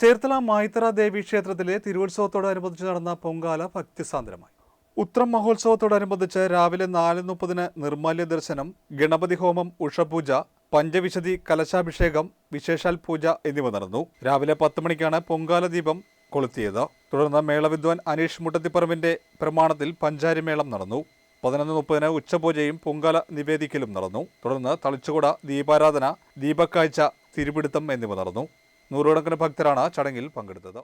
ചേർത്തല മായിത്തറ ദേവി ക്ഷേത്രത്തിലെ തിരുവോത്സവത്തോടനുബന്ധിച്ച് നടന്ന പൊങ്കാല ഭക്തിസാന്ദ്രമായി. ഉത്രം മഹോത്സവത്തോടനുബന്ധിച്ച് രാവിലെ നാല് മുപ്പതിന് നിർമാല്യ ദർശനം ഗണപതി ഹോമം ഉഷപൂജ പഞ്ചവിശതി കലശാഭിഷേകം വിശേഷാൽ പൂജ എന്നിവ നടന്നു. രാവിലെ പത്ത് മണിക്കാണ് പൊങ്കാല ദീപം കൊളുത്തിയത്. തുടർന്ന് മേളവിദ്വാൻ അനീഷ് മുട്ടത്തിപ്പറമ്പിന്റെ പ്രമാണത്തിൽ പഞ്ചാരിമേളം നടന്നു. പതിനൊന്ന് മുപ്പതിന് ഉച്ചപൂജയും പൊങ്കാല നിവേദിക്കലും നടന്നു. തുടർന്ന് തളിച്ചുകുട ദീപാരാധന ദീപക്കാഴ്ച തിരുപിടുത്തം എന്നിവ നടന്നു. നൂറുകണക്കിന് ഭക്തരാണ് ചടങ്ങിൽ പങ്കെടുത്തത്.